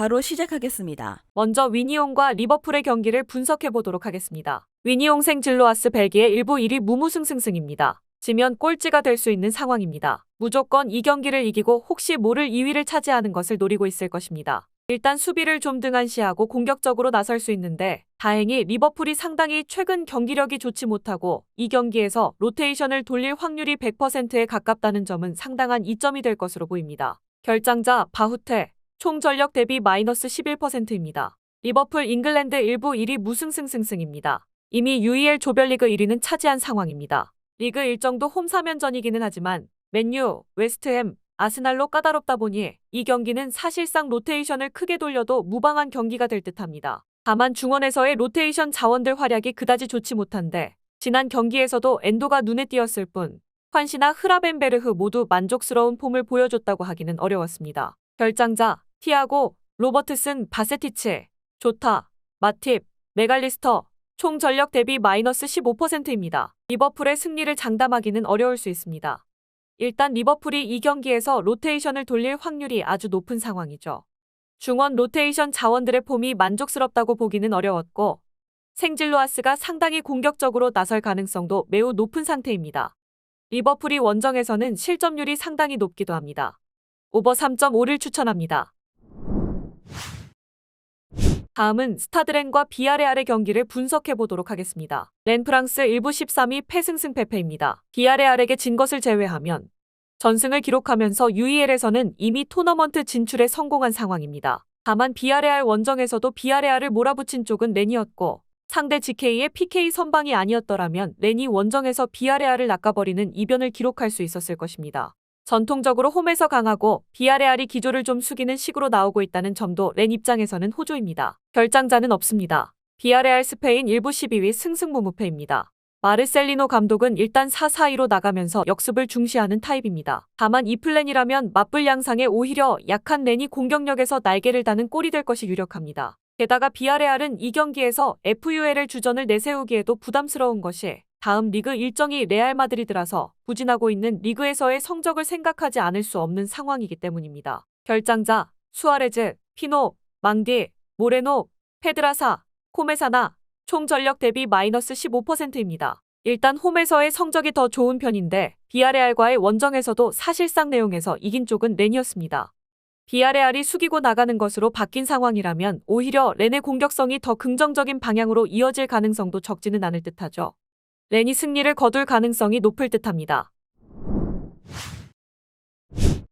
바로 시작하겠습니다. 먼저 위니옹과 리버풀의 경기를 분석해 보도록 하겠습니다. 위니옹 생질로아스 벨기에 1부 1위 무무승승승입니다. 지면 꼴찌가 될 수 있는 상황입니다. 무조건 이 경기를 이기고 혹시 모를 2위를 차지하는 것을 노리고 있을 것입니다. 일단 수비를 좀 등한시하고 공격적으로 나설 수 있는데 다행히 리버풀이 상당히 최근 경기력이 좋지 못하고 이 경기에서 로테이션을 돌릴 확률이 100%에 가깝다는 점은 상당한 이점이 될 것으로 보입니다. 결장자 바후테 총 전력 대비 마이너스 11%입니다. 리버풀 잉글랜드 1부 1위 무승승승승입니다. 이미 UEL 조별리그 1위는 차지한 상황입니다. 리그 일정도 홈 3연전이기는 하지만 맨유, 웨스트햄, 아스날로 까다롭다 보니 이 경기는 사실상 로테이션을 크게 돌려도 무방한 경기가 될 듯합니다. 다만 중원에서의 로테이션 자원들 활약이 그다지 좋지 못한데 지난 경기에서도 엔도가 눈에 띄었을 뿐 환시나 흐라벤베르흐 모두 만족스러운 폼을 보여줬다고 하기는 어려웠습니다. 결장자 티아고, 로버트슨, 바세티치, 조타, 마팁, 메갈리스터 총 전력 대비 마이너스 15%입니다. 리버풀의 승리를 장담하기는 어려울 수 있습니다. 일단 리버풀이 이 경기에서 로테이션을 돌릴 확률이 아주 높은 상황이죠. 중원 로테이션 자원들의 폼이 만족스럽다고 보기는 어려웠고 생질로아스가 상당히 공격적으로 나설 가능성도 매우 높은 상태입니다. 리버풀이 원정에서는 실점률이 상당히 높기도 합니다. 오버 3.5를 추천합니다. 다음은 스타드렌과 비아레알의 경기를 분석해 보도록 하겠습니다. 렌프랑스 1부 13위 패승승 패패입니다. 비아레알에게 진 것을 제외하면 전승을 기록하면서 UEL에서는 이미 토너먼트 진출에 성공한 상황입니다. 다만 비아레알 원정에서도 비아레알을 몰아붙인 쪽은 렌이었고 상대 GK의 PK 선방이 아니었더라면 렌이 원정에서 비아레알을 낚아버리는 이변을 기록할 수 있었을 것입니다. 전통적으로 홈에서 강하고 비아레알이 기조를 좀 숙이는 식으로 나오고 있다는 점도 렌 입장에서는 호조입니다. 결장자는 없습니다. 비아레알 스페인 1부 12위 승승무무패입니다. 마르셀리노 감독은 일단 4-4-2로 나가면서 역습을 중시하는 타입입니다. 다만 이 플랜이라면 맞불 양상에 오히려 약한 렌이 공격력에서 날개를 다는 꼴이 될 것이 유력합니다. 게다가 비아레알은 이 경기에서 FULL 주전을 내세우기에도 부담스러운 것이 다음 리그 일정이 레알 마드리드라서 부진하고 있는 리그에서의 성적을 생각하지 않을 수 없는 상황이기 때문입니다. 결장자, 수아레즈, 피노, 망디, 모레노, 페드라사, 코메사나 총 전력 대비 마이너스 15%입니다. 일단 홈에서의 성적이 더 좋은 편인데 비아레알과의 원정에서도 사실상 내용에서 이긴 쪽은 렌이었습니다. 비아레알이 숙이고 나가는 것으로 바뀐 상황이라면 오히려 렌의 공격성이 더 긍정적인 방향으로 이어질 가능성도 적지는 않을 듯하죠. 렌이 승리를 거둘 가능성이 높을 듯합니다.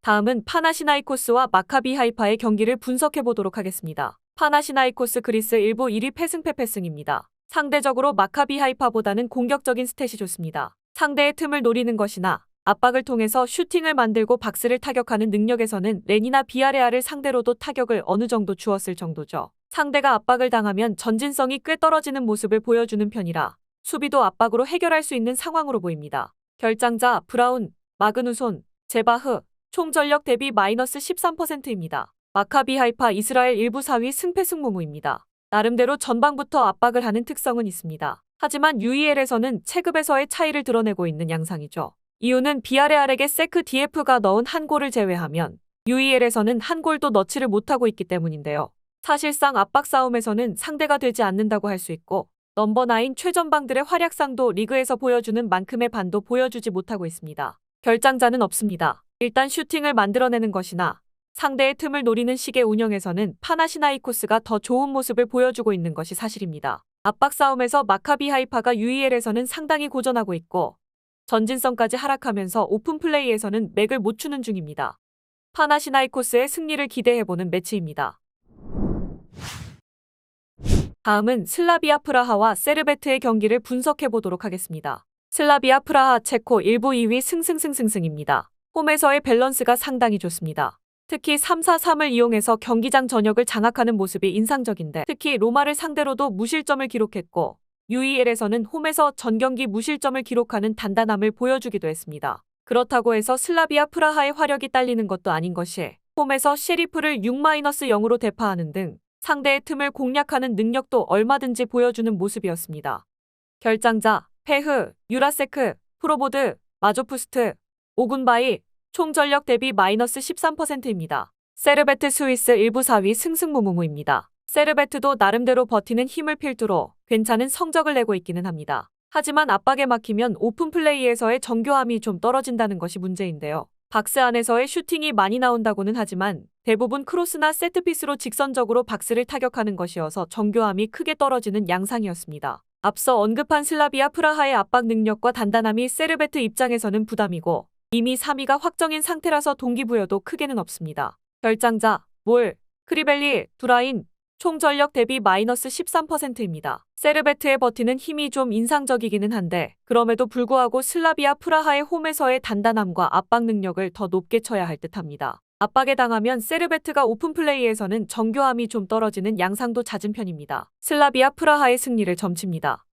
다음은 파나시나이코스와 마카비 하이파의 경기를 분석해 보도록 하겠습니다. 파나시나이코스 그리스 1부 1위 패승패 패승입니다. 상대적으로 마카비 하이파보다는 공격적인 스탯이 좋습니다. 상대의 틈을 노리는 것이나 압박을 통해서 슈팅을 만들고 박스를 타격하는 능력에서는 렌이나 비아레아를 상대로도 타격을 어느 정도 주었을 정도죠. 상대가 압박을 당하면 전진성이 꽤 떨어지는 모습을 보여주는 편이라 수비도 압박으로 해결할 수 있는 상황으로 보입니다. 결장자 브라운, 마그누손, 제바흐, 총 전력 대비 마이너스 13%입니다. 마카비 하이파 이스라엘 1부 4위 승패승무무입니다. 나름대로 전방부터 압박을 하는 특성은 있습니다. 하지만 UEL에서는 체급에서의 차이를 드러내고 있는 양상이죠. 이유는 비아레알에게 세크 DF가 넣은 한 골을 제외하면 UEL에서는 한 골도 넣지를 못하고 있기 때문인데요. 사실상 압박 싸움에서는 상대가 되지 않는다고 할 수 있고 넘버 9 최전방들의 활약상도 리그에서 보여주는 만큼의 반도 보여주지 못하고 있습니다. 결장자는 없습니다. 일단 슈팅을 만들어내는 것이나 상대의 틈을 노리는 식의 운영에서는 파나시나이코스가 더 좋은 모습을 보여주고 있는 것이 사실입니다. 압박 싸움에서 마카비 하이파가 UEL에서는 상당히 고전하고 있고 전진성까지 하락하면서 오픈 플레이에서는 맥을 못 추는 중입니다. 파나시나이코스의 승리를 기대해보는 매치입니다. 다음은 슬라비아 프라하와 세르베트의 경기를 분석해 보도록 하겠습니다. 슬라비아 프라하 체코 1부 2위 승승승승승입니다. 홈에서의 밸런스가 상당히 좋습니다. 특히 3-4-3을 이용해서 경기장 전역을 장악하는 모습이 인상적인데 특히 로마를 상대로도 무실점을 기록했고 UEL에서는 홈에서 전경기 무실점을 기록하는 단단함을 보여주기도 했습니다. 그렇다고 해서 슬라비아 프라하의 화력이 딸리는 것도 아닌 것이 홈에서 셰리프를 6-0으로 대파하는 등 상대의 틈을 공략하는 능력도 얼마든지 보여주는 모습이었습니다. 결장자, 페흐, 유라세크, 프로보드, 마조푸스트, 오군바이, 총 전력 대비 마이너스 13%입니다. 세르베트 스위스 일부 4위 승승무무무입니다. 세르베트도 나름대로 버티는 힘을 필두로 괜찮은 성적을 내고 있기는 합니다. 하지만 압박에 막히면 오픈 플레이에서의 정교함이 좀 떨어진다는 것이 문제인데요. 박스 안에서의 슈팅이 많이 나온다고는 하지만 대부분 크로스나 세트피스로 직선적으로 박스를 타격하는 것이어서 정교함이 크게 떨어지는 양상이었습니다. 앞서 언급한 슬라비아 프라하의 압박 능력과 단단함이 세르베트 입장에서는 부담이고 이미 3위가 확정인 상태라서 동기부여도 크게는 없습니다. 결장자, 몰, 크리벨리, 두라인, 총 전력 대비 마이너스 13%입니다. 세르베트의 버티는 힘이 좀 인상적이기는 한데 그럼에도 불구하고 슬라비아 프라하의 홈에서의 단단함과 압박 능력을 더 높게 쳐야 할 듯합니다. 압박에 당하면 세르베트가 오픈 플레이에서는 정교함이 좀 떨어지는 양상도 잦은 편입니다. 슬라비아 프라하의 승리를 점칩니다.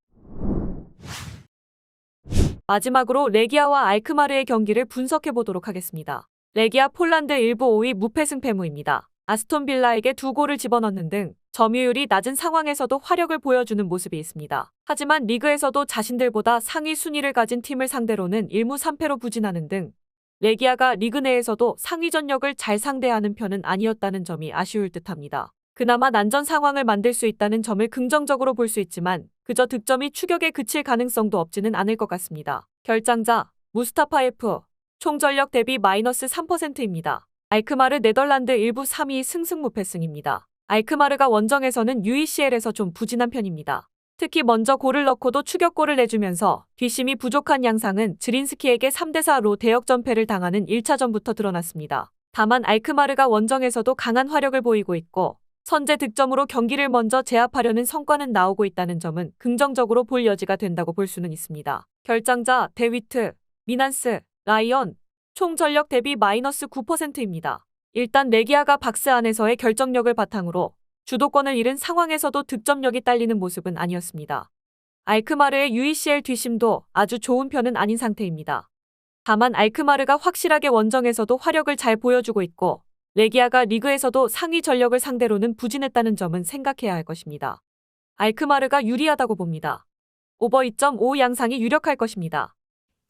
마지막으로 레기아와 알크마르의 경기를 분석해 보도록 하겠습니다. 레기아 폴란드 일부 5위 무패 승 패무입니다. 아스톤 빌라에게 두 골을 집어넣는 등 점유율이 낮은 상황에서도 화력을 보여주는 모습이 있습니다. 하지만 리그에서도 자신들보다 상위 순위를 가진 팀을 상대로는 1무 3패로 부진하는 등 레기아가 리그 내에서도 상위 전력을 잘 상대하는 편은 아니었다는 점이 아쉬울 듯합니다. 그나마 난전 상황을 만들 수 있다는 점을 긍정적으로 볼 수 있지만 그저 득점이 추격에 그칠 가능성도 없지는 않을 것 같습니다. 결장자 무스타파 F 총 전력 대비 마이너스 3%입니다. 알크마르 네덜란드 일부 3위 승승무패승입니다. 알크마르가 원정에서는 UECL에서 좀 부진한 편입니다. 특히 먼저 골을 넣고도 추격골을 내주면서 뒷심이 부족한 양상은 드린스키에게 3대4로 대역전패를 당하는 1차전부터 드러났습니다. 다만 알크마르가 원정에서도 강한 화력을 보이고 있고 선제 득점으로 경기를 먼저 제압하려는 성과는 나오고 있다는 점은 긍정적으로 볼 여지가 된다고 볼 수는 있습니다. 결장자 데위트, 미난스, 라이언, 총 전력 대비 마이너스 9%입니다. 일단 레기아가 박스 안에서의 결정력을 바탕으로 주도권을 잃은 상황에서도 득점력이 딸리는 모습은 아니었습니다. 알크마르의 UECL 뒷심도 아주 좋은 편은 아닌 상태입니다. 다만 알크마르가 확실하게 원정에서도 화력을 잘 보여주고 있고 레기아가 리그에서도 상위 전력을 상대로는 부진했다는 점은 생각해야 할 것입니다. 알크마르가 유리하다고 봅니다. 오버 2.5 양상이 유력할 것입니다.